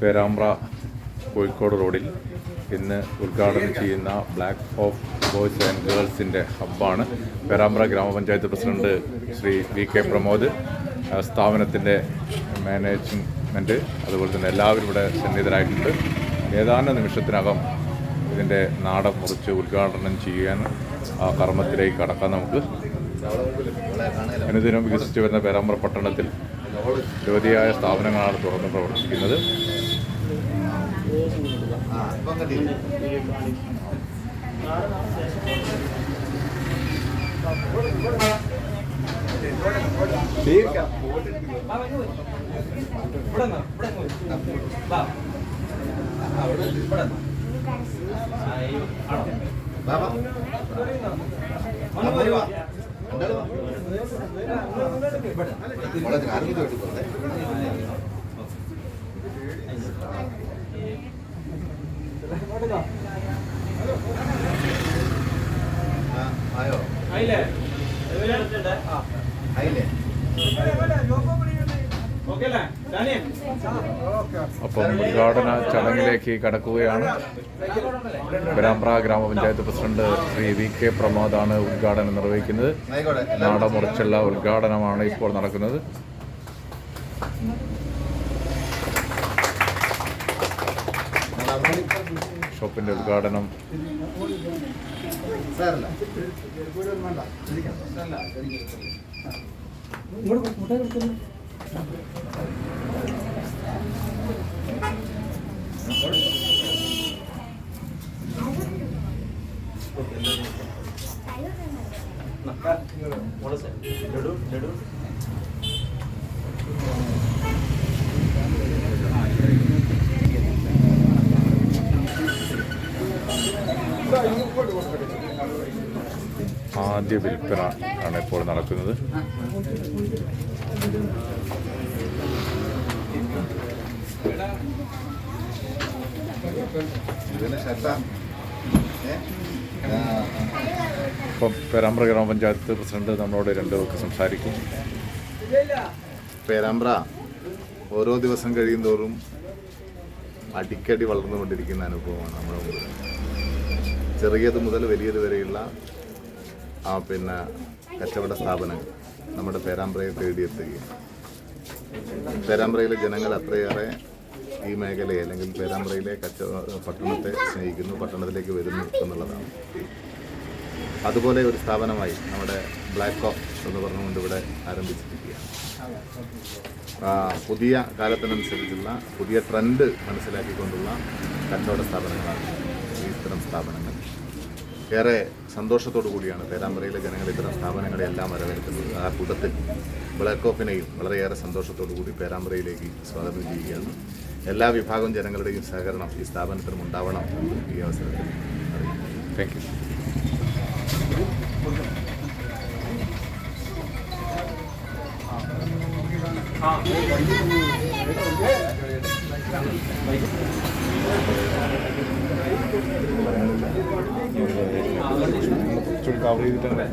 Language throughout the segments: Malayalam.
പേരാമ്പ്ര കോഴിക്കോട് റോഡിൽ ഇന്ന് ഉദ്ഘാടനം ചെയ്യുന്ന ബ്ലാക്ക് ഓഫ് ബോയ്സ് ആൻഡ് ഗേൾസിന്റെ ഹബ്ബാണ്. പേരാമ്പ്ര ഗ്രാമപഞ്ചായത്ത് president Shri V K Pramod സ്ഥാപനത്തിന്റെ മാനേജ്മെന്റ് അതുപോലെ തന്നെ എല്ലാവരും ഇവിടെ സന്നിഹിതരായിട്ടുണ്ട്. ഏതാനും നിമിഷത്തിനകം ഇതിന്റെ നാട മുറിച്ച് ഉദ്ഘാടനം ചെയ്യാൻ ആ കർമ്മത്തിലേക്ക് കടക്കാം നമുക്ക്. അനുദിനം വികസിച്ചു വരുന്ന പേരാമ്പ്ര പട്ടണത്തിൽ നിരവധിയായ സ്ഥാപനങ്ങളാണ് തുറന്ന് പ്രവർത്തിക്കുന്നത്. ¿Qué es lo അപ്പം ഉദ്ഘാടന ചടങ്ങിലേക്ക് കടക്കുകയാണ്. പേരാമ്പ്ര ഗ്രാമപഞ്ചായത്ത് പ്രസിഡന്റ് ശ്രീ വി കെ പ്രമോദാണ് ഉദ്ഘാടനം നിർവഹിക്കുന്നത്. ആയിക്കോട്ടെ നാട മുറിച്ചുള്ള ഉദ്ഘാടനമാണ് ഇപ്പോൾ നടക്കുന്നത്. ഷോപ്പിന്റെ ഉദ്ഘാടനം. സാറല്ല. ആദ്യ വിൽപ്പന ആണ് ഇപ്പോൾ നടക്കുന്നത്. ഇതിന് ഇപ്പം പേരാമ്പ്ര ഗ്രാമപഞ്ചായത്ത് പ്രസിഡന്റ് നമ്മളോട് രണ്ടു പേർക്ക് സംസാരിക്കും. പേരാമ്പ്ര ഓരോ ദിവസം കഴിയുന്തോറും അടിക്കടി വളർന്നുകൊണ്ടിരിക്കുന്ന അനുഭവമാണ് നമ്മുടെ മുമ്പിൽ. ചെറിയത് മുതൽ വലിയത് വരെയുള്ള ആ പിന്നെ കച്ചവട സ്ഥാപനങ്ങൾ നമ്മുടെ പേരാമ്പ്രയെ തേടിയെത്തുകയാണ്. പേരാമ്പ്രയിലെ ജനങ്ങൾ അത്രയേറെ ഈ മേഖലയെ അല്ലെങ്കിൽ പേരാമ്പ്രയിലെ കച്ചവട പട്ടണത്തെ സ്നേഹിക്കുന്നു പട്ടണത്തിലേക്ക് വരുന്നു എന്നുള്ളതാണ്. അതുപോലെ ഒരു സ്ഥാപനമായി നമ്മുടെ ബ്ലാക്ക് ഓഫ് എന്ന് പറഞ്ഞുകൊണ്ട് ഇവിടെ ആരംഭിച്ചിരിക്കുകയാണ്. പുതിയ കാലത്തിനനുസരിച്ചുള്ള പുതിയ ട്രെൻഡ് മനസ്സിലാക്കിക്കൊണ്ടുള്ള കച്ചവട സ്ഥാപനങ്ങളാണ് ഈ ഇത്തരം സ്ഥാപനങ്ങൾ. ഏറെ സന്തോഷത്തോടു കൂടിയാണ് പേരാമ്പ്രയിലെ ജനങ്ങൾ ഇത്തരം സ്ഥാപനങ്ങളെ എല്ലാം വരവേൽക്കുന്നത്. ആ കൂട്ടത്തിൽ ബ്ലാക്ക് ഓഫിനെയും വളരെയേറെ സന്തോഷത്തോടു കൂടി പേരാമ്പ്രയിലേക്ക് സ്വാഗതം ചെയ്യുകയാണ്. എല്ലാ വിഭാഗം ജനങ്ങളുടെയും സഹകരണം ഈ സ്ഥാപനത്തിനും ഉണ്ടാവണം ഈ അവസരത്തിൽ. താങ്ക് യു കവർ ചെയ്തിട്ടാണ്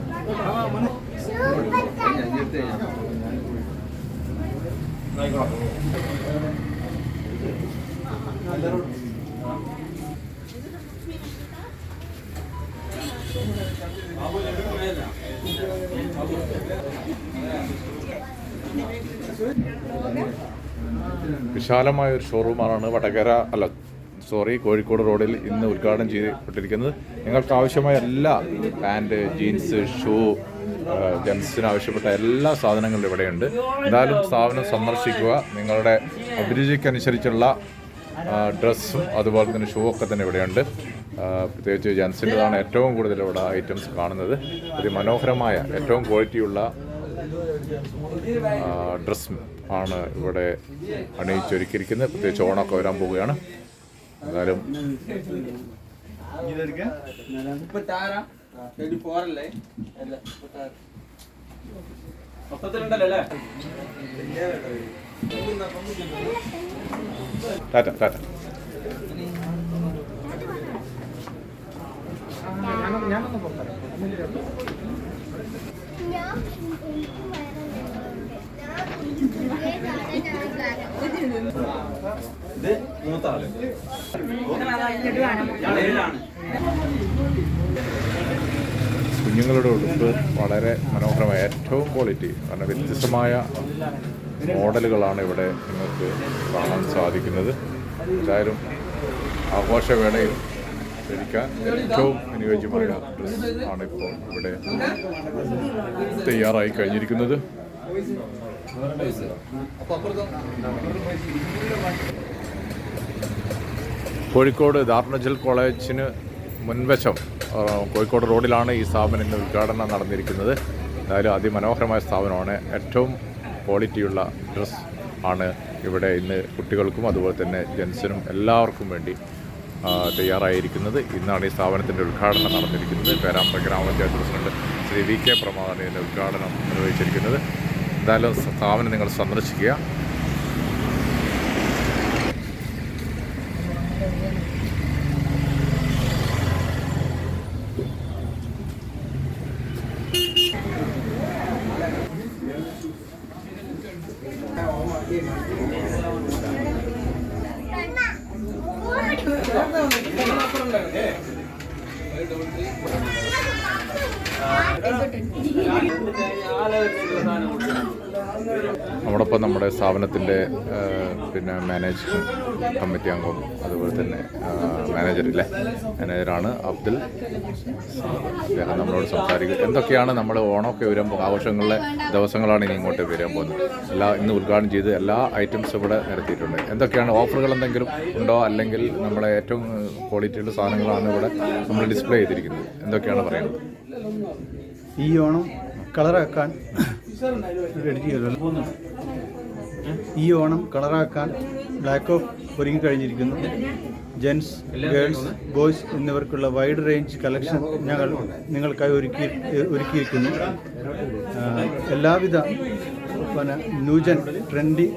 വിശാലമായ ഒരു ഷോറൂമാണ് വടകര അല്ല സോറി കോഴിക്കോട് റോഡിൽ ഇന്ന് ഉദ്ഘാടനം ചെയ്യപ്പെട്ടിരിക്കുന്നത്. നിങ്ങൾക്ക് ആവശ്യമായ എല്ലാ പാന്റ് ജീൻസ് ഷൂ ജെൻസിന് ആവശ്യപ്പെട്ട എല്ലാ സാധനങ്ങളും ഇവിടെയുണ്ട്. എന്തായാലും സ്ഥാപനം സന്ദർശിക്കുക നിങ്ങളുടെ അഭിരുചിക്കനുസരിച്ചുള്ള ഡ്രസ്സും അതുപോലെ തന്നെ ഷൂ ഒക്കെ തന്നെ ഇവിടെയുണ്ട്. പ്രത്യേകിച്ച് ജെൻസിന്റെതാണ് ഏറ്റവും കൂടുതൽ ഇവിടെ ഐറ്റംസ് കാണുന്നത്. ഒരു മനോഹരമായ ഏറ്റവും ക്വാളിറ്റിയുള്ള ഡ്രസ്സും ആണ് ഇവിടെ അണിയിച്ചൊരുക്കിയിരിക്കുന്നത്. പ്രത്യേകിച്ച് ഓണമൊക്കെ വരാൻ പോവുകയാണ്. എന്തായാലും മൊത്തത്തിലുണ്ടല്ലോ അല്ലേ ടാറ്റ ടാറ്റ. കുഞ്ഞുങ്ങളുടെ ഉടുപ്പ് വളരെ മനോഹരമായ ഏറ്റവും ക്വാളിറ്റി കാരണം വ്യത്യസ്തമായ മോഡലുകളാണ് ഇവിടെ നിങ്ങൾക്ക് കാണാൻ സാധിക്കുന്നത്. എന്തായാലും ആഘോഷവേളയിൽ ധരിക്കാൻ ഏറ്റവും അനുയോജ്യമായ ഡ്രസ് ആണ് ഇപ്പോൾ ഇവിടെ തയ്യാറായി കഴിഞ്ഞിരിക്കുന്നത്. കോഴിക്കോട് ദാർണജൽ കോളേജിന് മുൻവശം കോഴിക്കോട് റോഡിലാണ് ഈ സ്ഥാപനം ഇന്ന് ഉദ്ഘാടനം നടന്നിരിക്കുന്നത്. എന്തായാലും അതിമനോഹരമായ സ്ഥാപനമാണ്. ഏറ്റവും ക്വാളിറ്റിയുള്ള ഡ്രസ്സ് ആണ് ഇവിടെ ഇന്ന് കുട്ടികൾക്കും അതുപോലെ തന്നെ ജെൻസിനും എല്ലാവർക്കും വേണ്ടി തയ്യാറായിരിക്കുന്നത്. ഇന്നാണ് ഈ സ്ഥാപനത്തിന്റെ ഉദ്ഘാടനം നടന്നിരിക്കുന്നത്. പേരാമ്പ്ര ഗ്രാമപഞ്ചായത്ത് പ്രസിഡന്റ് ശ്രീ വി കെ പ്രമാദാണ് ഇതിന്റെ ഉദ്ഘാടനം നിർവഹിച്ചിരിക്കുന്നത്. എന്തായാലും സ്ഥാപനം നിങ്ങൾ സന്ദർശിക്കുക. ஆளு നമ്മോടൊപ്പം നമ്മുടെ സ്ഥാപനത്തിന്റെ പിന്നെ മാനേജിംഗ് കമ്മിറ്റി അംഗം അതുപോലെ തന്നെ മാനേജറില്ലേ മാനേജറാണ് അബ്ദുൽ അദ്ദേഹം നമ്മളോട് സംസാരിക്കും. എന്തൊക്കെയാണ് നമ്മൾ ഓണമൊക്കെ വരുമ്പോൾ ആഘോഷങ്ങളിലെ ദിവസങ്ങളാണ് ഇനി ഇങ്ങോട്ട് വരാൻ പോകുന്നത്? എല്ലാ ഇന്ന് ഉദ്ഘാടനം ചെയ്ത് എല്ലാ ഐറ്റംസും ഇവിടെ നിരത്തിയിട്ടുണ്ട് എന്തൊക്കെയാണ് ഓഫറുകൾ എന്തെങ്കിലും ഉണ്ടോ? അല്ലെങ്കിൽ നമ്മളെ ഏറ്റവും ക്വാളിറ്റിയുള്ള സാധനങ്ങളാണ് ഇവിടെ നമ്മൾ ഡിസ്പ്ലേ ചെയ്തിരിക്കുന്നത്. എന്തൊക്കെയാണ് പറയുന്നത്? ഈ ഓണം കളറാക്കാൻ ഈ ഓണം കളറാക്കാൻ ബ്ലാക്ക് ഓഫ് ഒരുങ്ങി കഴിഞ്ഞിരിക്കുന്നു ജെൻസ് ഗേൾസ് ബോയ്സ് എന്നിവർക്കുള്ള വൈഡ് റേഞ്ച് കളക്ഷൻ ഞങ്ങൾ നിങ്ങൾക്കായി ഒരുക്കി ഒരുക്കിയിരിക്കുന്നു. എല്ലാവിധ പിന്നെ ന്യൂജൻ ട്രെൻഡി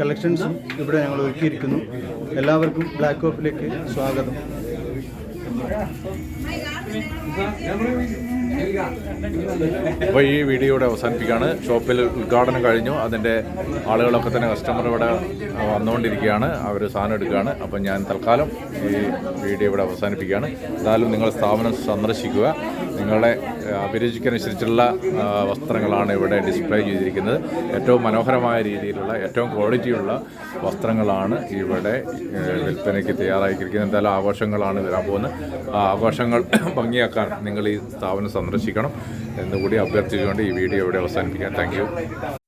കളക്ഷൻസും ഇവിടെ ഞങ്ങൾ ഒരുക്കിയിരിക്കുന്നു. എല്ലാവർക്കും ബ്ലാക്ക് ഓഫിലേക്ക് സ്വാഗതം. അപ്പോൾ ഈ വീഡിയോ ഇവിടെ അവസാനിപ്പിക്കുകയാണ്. ഷോപ്പിൽ ഉദ്ഘാടനം കഴിഞ്ഞു. അതിന്റെ ആളുകളൊക്കെ തന്നെ കസ്റ്റമർ ഇവിടെ വന്നുകൊണ്ടിരിക്കുകയാണ്. അവർ സാധനം എടുക്കുകയാണ്. അപ്പം ഞാൻ തൽക്കാലം ഈ വീഡിയോ ഇവിടെ അവസാനിപ്പിക്കുകയാണ്. എന്തായാലും നിങ്ങൾ സ്ഥാപനം സന്ദർശിക്കുക. നിങ്ങളുടെ അഭിരുചിക്കനുസരിച്ചുള്ള വസ്ത്രങ്ങളാണ് ഇവിടെ ഡിസ്പ്ലേ ചെയ്തിരിക്കുന്നത്. ഏറ്റവും മനോഹരമായ രീതിയിലുള്ള ഏറ്റവും ക്വാളിറ്റിയുള്ള വസ്ത്രങ്ങളാണ് ഇവിടെ വിൽപ്പനയ്ക്ക് തയ്യാറാക്കിയിരിക്കുന്നത് എന്തായാലും ആഘോഷങ്ങളാണ് വരാൻ പോകുന്നത്. ആ ആഘോഷങ്ങൾ ഭംഗിയാക്കാൻ നിങ്ങൾ ഈ സ്ഥാപനം സന്ദർശിക്കണം. എന്നുകൂടി അഭ്യർത്ഥിച്ചുകൊണ്ട് ഈ വീഡിയോ ഇവിടെ അവസാനിപ്പിക്കാം. താങ്ക്